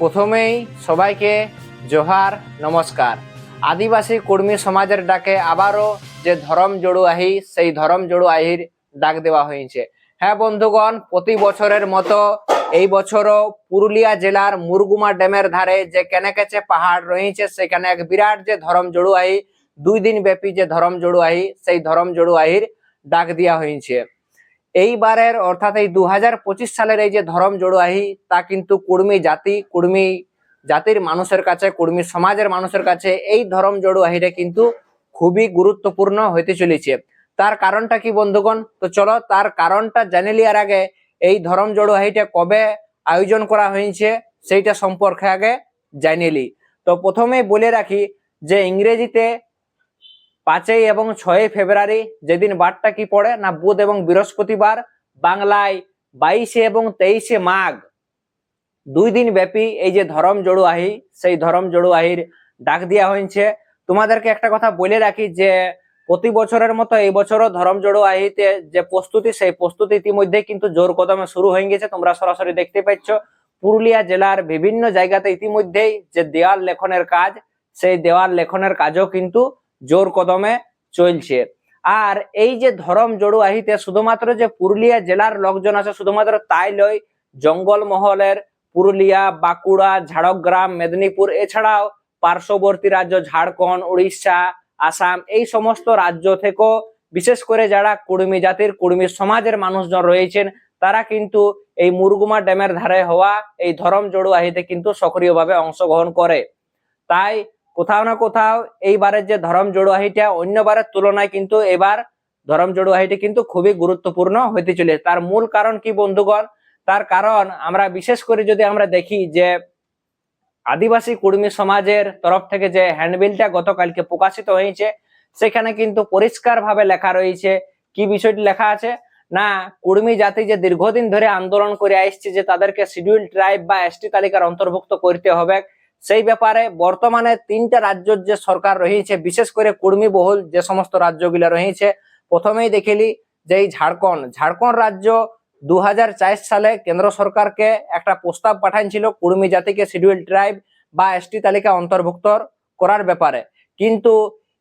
প্রথমেই সবাইকে জোহার, নমস্কার। আদিবাসী কর্মী সমাজের ডাকে আবারও যে ধরম জড়ু আহি, সেই ধরম জড়ু আহির ডাক দেওয়া হয়েছে। হ্যাঁ বন্ধুগণ, প্রতি বছরের মতো এই বছরও পুরুলিয়া জেলার মুরগুমা ড্যামের ধারে যে কেনেকেচে পাহাড় রয়েছে, সেখানে এক বিরাট যে ধরম জড়ু আহি, দুই দিন ব্যাপী যে ধরম জড়ু আহি, সেই ধরম জড়ু আহির ডাক দেওয়া হয়েছে। এইবারের অর্থাৎ এই দু হাজার পঁচিশ সালের এই যে ধরম জড়ুয়াহি, তা কিন্তু কুর্মী জাতি, কুর্মী জাতির মানুষের কাছে, কুর্মী সমাজের মানুষের কাছে এই ধরম জড়ুয়াহিটা কিন্তু খুবই গুরুত্বপূর্ণ হইতে চলেছে। তার কারণটা কি বন্ধুগণ? তো চলো তার কারণটা জেনে লিয়ার আগে এই ধরম জড়ুয়াহিটা কবে আয়োজন করা হয়েছে সেইটা সম্পর্কে আগে জানিয়ে তো প্রথমে বলে রাখি যে ইংরেজিতে পাঁচই এবং ছয়ই ফেব্রুয়ারি যেদিন বারটা কি পড়ে? না, বুধ এবং বৃহস্পতিবার, বাংলায় বাইশে এবং তেইশে মাঘ। দুই দিন ব্যাপী এই যে ধরম জড়ুয়াহি সেই ধরম জড়ুয়াহির ডাক দেওয়া হয়েছে তোমাদেরকে একটা কথা বলে রাখি যে, প্রতি বছরের মতো এই বছরও ধরম জড়ুয়াহিতে যে প্রস্তুতি, সেই প্রস্তুতি ইতিমধ্যে কিন্তু জোর কদমে শুরু হয়ে গেছে। তোমরা সরাসরি দেখতে পাচ্ছ, পুরুলিয়া জেলার বিভিন্ন জায়গাতে ইতিমধ্যেই যে দেওয়াল লেখনের কাজ, সেই দেওয়াল লেখনের কাজও কিন্তু জোর কদমে চলছে। আর এই যে ধরম জড়ুয়াহিতে শুধুমাত্র যে পুরুলিয়া জেলার লোকজন আছে, শুধুমাত্র তাই লয় জঙ্গলমহলের পুরুলিয়া, বাঁকুড়া, ঝাড়গ্রাম, মেদিনীপুর, এছাড়াও পার্শ্ববর্তী রাজ্য ঝাড়খণ্ড, উড়িষ্যা, আসাম, এই সমস্ত রাজ্য থেকেও বিশেষ করে যারা কুর্মী জাতির, কুর্মী সমাজের মানুষজন রয়েছেন, তারা কিন্তু এই মুরগুমা ড্যামের ধারে হওয়া এই ধরম জড়ুয়াহিতে কিন্তু সক্রিয়ভাবে অংশগ্রহণ করে। তাই কোথাও না কোথাও এইবারের যে ধরম জড়ুয়াহিটা অন্যবারের তুলনায় কিন্তু এবার ধরম জড়ুয়াহিটি কিন্তু খুবই গুরুত্বপূর্ণ হইতে চলে তার মূল কারণ কি বন্ধুগণ? তার কারণ আমরা বিশেষ করে যদি আমরা দেখি যে আদিবাসী কুর্মী সমাজের তরফ থেকে যে হ্যান্ডবিলটা গতকালকে প্রকাশিত হয়েছে, সেখানে কিন্তু পরিষ্কার ভাবে লেখা রয়েছে কি বিষয়টি লেখা আছে? না, কুর্মী জাতি যে দীর্ঘদিন ধরে আন্দোলন করে আসছে যে তাদেরকে শিডিউল ট্রাইব বা এসটি তালিকার অন্তর্ভুক্ত করতে হবে সেই ব্যাপারে বর্তমানে তিনটা রাজ্যের যে সরকার রয়েছে, বিশেষ করে কুর্মী বহুল যে সমস্ত রাজ্যগুলো রয়েছে, প্রথমেই দেখিলি যে এই ঝাড়খণ্ড। ঝাড়খণ্ড রাজ্য দু সালে কেন্দ্র সরকারকে একটা প্রস্তাব পাঠাইছিল কুর্মী জাতিকে শিডিউল ট্রাইব বা এসটি তালিকা অন্তর্ভুক্ত করার ব্যাপারে। কিন্তু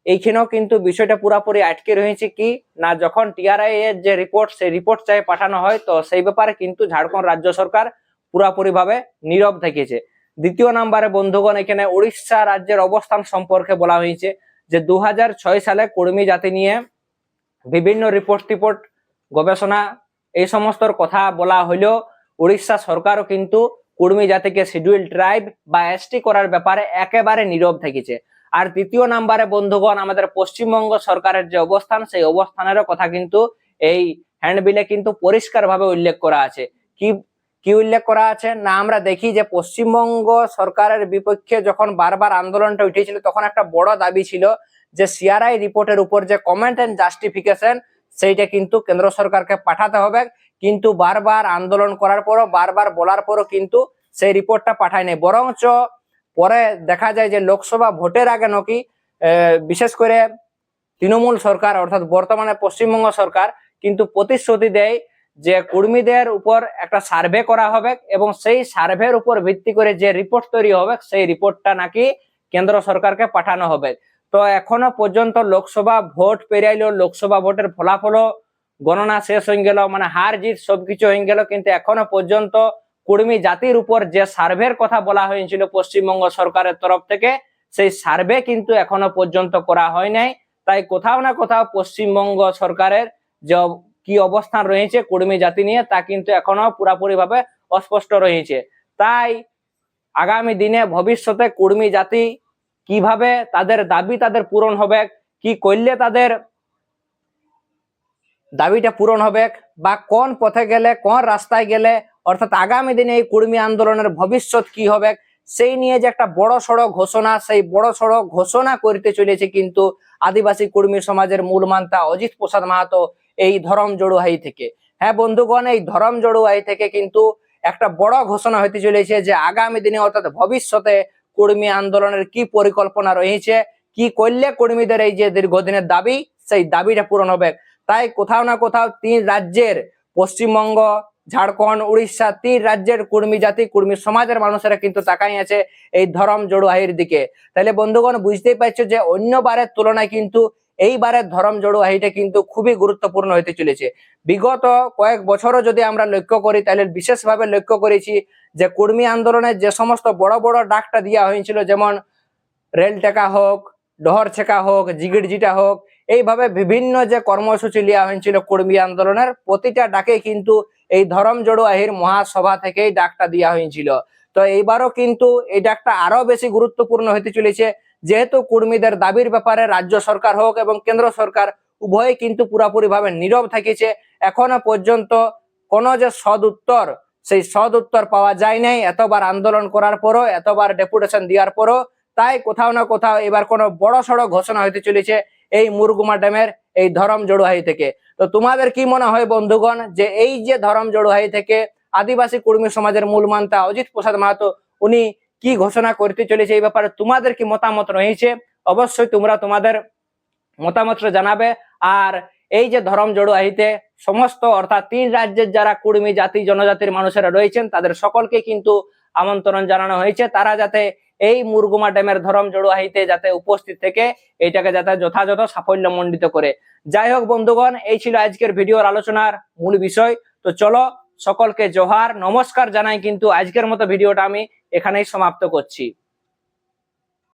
এইখানেও কিন্তু বিষয়টা পুরাপুরি আটকে রয়েছে কি, না যখন টিআরআই এর যে রিপোর্ট সেই রিপোর্ট চাই পাঠানো হয়, তো সেই ব্যাপারে কিন্তু ঝাড়খণ্ড রাজ্য সরকার পুরাপুরি ভাবে নীরব থেকেছে। দ্বিতীয় নাম্বারে বন্ধুগণ, এখানে উড়িষ্যা রাজ্যের অবস্থান সম্পর্কে বলা হয়েছে যে দু হাজার ছয় সালে কর্মী জাতি নিয়ে বিভিন্ন রিপোর্ট টিপোর্ট গবেষণা, এই সমস্ত কথা বলা হলেও উড়িষ্যা সরকারও কিন্তু কুর্মী জাতিকে শিডিউল ট্রাইব বা এসটি করার ব্যাপারে একেবারে নীরব থেকেছে। আর তৃতীয় নাম্বারে বন্ধুগণ, আমাদের পশ্চিমবঙ্গ সরকারের যে অবস্থান, সেই অবস্থানেরও কথা কিন্তু এই হ্যান্ডবিলে কিন্তু পরিষ্কারভাবে উল্লেখ করা আছে। কি কি উল্লেখ করা আছে? না, আমরা দেখি যে পশ্চিমবঙ্গ সরকারের বিপক্ষে যখন বারবার আন্দোলনটা উঠেছিল, তখন একটা বড় দাবি ছিল যে সিআরআই রিপোর্টের উপর যে কমেন্ট এন্ড জাস্টিফিকেশন সেইটা কিন্তু কেন্দ্র সরকারকে পাঠাতে হবে। কিন্তু বারবার আন্দোলন করার পরও, বারবার বলার পরও কিন্তু সেই রিপোর্টটা পাঠায় নাই বরঞ্চ পরে দেখা যায় যে লোকসভা ভোটের আগে নাকি বিশেষ করে তৃণমূল সরকার, অর্থাৎ বর্তমানে পশ্চিমবঙ্গ সরকার কিন্তু প্রতিশ্রুতি দেয় যে কর্মীদের উপর একটা সার্ভে করা হবে এবং সেই সার্ভের উপর ভিত্তি করে যে রিপোর্ট তৈরি হবে, সেই রিপোর্টটা নাকি কেন্দ্র সরকারকে পাঠানো হবে। তো এখনও পর্যন্ত লোকসভা ভোট পেরিয়াইলো, লোকসভা ভোটের ফলাফল গণনা শেষ হয়ে গেল মানে হার জিত সবকিছু হয়ে গেল, কিন্তু এখনও পর্যন্ত কুর্মী জাতির উপর যে সার্ভের কথা বলা হয়েছিল পশ্চিমবঙ্গ সরকারের তরফ থেকে, সেই সার্ভে কিন্তু এখনও পর্যন্ত করা হয় নাই। তাই কোথাও না কোথাও পশ্চিমবঙ্গ সরকারের যে কি অবস্থান রয়েছে কুর্মী জাতি নিয়ে তা কিন্তু এখনও পুরাপুরি ভাবে অস্পষ্ট রয়েছে। তাই আগামী দিনে ভবিষ্যতে কুর্মী জাতি কীভাবে তাদের দাবি তাদের পূরণ হবে, কি করলে তাদের দাবিটা পূরণ হবে, বা কোন পথে গেলে, কোন রাস্তায় গেলে, অর্থাৎ আগামী দিনে এই কুর্মী আন্দোলনের ভবিষ্যৎ কি হবে, সেই নিয়ে যে একটা বড় সড়ো ঘোষণা, সেই বড় সড়ো ঘোষণা করতে চলেছে কিন্তু আদিবাসী কর্মী সমাজের মূল মান্তা অজিত প্রসাদ মাহাতো এই ধরম জড়ুহাই থেকে। হ্যাঁ বন্ধুগণ, এই ধরম জড়ুহাই থেকে কিন্তু একটা বড় ঘোষণা হতে চলেছে যে আগামী দিনে অর্থাৎ ভবিষ্যতে কর্মী আন্দোলনের কি পরিকল্পনা রয়েছে, কি করলে কর্মীদের এই যে দীর্ঘদিনের দাবি, সেই দাবিটা পূরণ হবে। তাই কোথাও না কোথাও তিন রাজ্যের, পশ্চিমবঙ্গ, ঝাড়খণ্ড, উড়িষ্যা, তিন রাজ্যের কর্মী জাতি, কর্মী সমাজের মানুষেরা কিন্তু তাকাই আছে এই ধরম জড়ুয়াহির দিকে। তাহলে বন্ধুগণ, বুঝতেই পারছ যে অন্যবারের তুলনায় কিন্তু এইবারের ধরম জড়ুয়াহিটা কিন্তু খুবই গুরুত্বপূর্ণ হতে চলেছে। বিগত কয়েক বছরও যদি আমরা লক্ষ্য করি, তাহলে বিশেষভাবে লক্ষ্য করেছি যে কর্মী আন্দোলনের যে সমস্ত বড় বড় ডাকটা দেওয়া হয়েছিল, যেমন রেল টেকা হোক, ডহর ছেকা হোক, জিগির জিটা হোক, এইভাবে বিভিন্ন যে কর্মসূচি নেওয়া হয়েছিল কর্মী আন্দোলনের, প্রতিটা ডাকে কিন্তু এই ধরম জড়ুয়াহির মহাসভা থেকেই ডাকটা দেওয়া হয়েছিল। তো এইবারও কিন্তু এই ডাকটা আরও বেশি গুরুত্বপূর্ণ হতে চলেছে। যেহেতু কর্মীদের দাবির ব্যাপারে রাজ্য সরকার হোক এবং কেন্দ্র সরকার উভয়ে কিন্তু পুরাপুরি ভাবে নীরব থাকিছে। এখনও পর্যন্ত কোনো যে সদ উত্তর, সেই সদ উত্তর পাওয়া যায় নাই। এতবার আন্দোলন করার পরও, এতবার ডেপুটেশন দেওয়ার পরও তাই কোথাও না কোথাও এবার কোনো বড় সড়ো ঘোষণা হতে চলেছে এই মুরগুমা ড্যামের এই ধরম জড়ুহাই থেকে। তো তোমাদের কি মনে হয় বন্ধুগণ, যে এই যে ধরম জড়ুহাই থেকে আদিবাসী কর্মী সমাজের মূল মান্তা অজিত প্রসাদ মাহাতো, উনি কি ঘোষণা করতে চলেছে এই ব্যাপারে তোমাদের কি মতামত রয়েছে? অবশ্যই তোমরা তোমাদের মতামত জানাবে। আর এই যে ধরম জড়ুয়াহিতে সমস্ত অর্থাৎ তিন রাজ্যের যারা কুর্মী, জাতি, জনজাতির মানুষেরা রয়েছেন, তাদের সকলকে কিন্তু আমন্ত্রণ জানানো হয়েছে। তারা যাতে এই মুরগুমা ড্যামের ধরম জড়ুয়াহিতে যাতে উপস্থিত থেকে এইটাকে যাতে যথাযথ সাফল্য মণ্ডিত করে। যাই হোক বন্ধুগণ, এই ছিল আজকের ভিডিওর আলোচনার মূল বিষয়। তো চলো সকলকে জোহার। নমস্কার জানাই কিন্তু আজকের মতো ভিডিওটা আমি এখানেই সমাপ্ত করছি।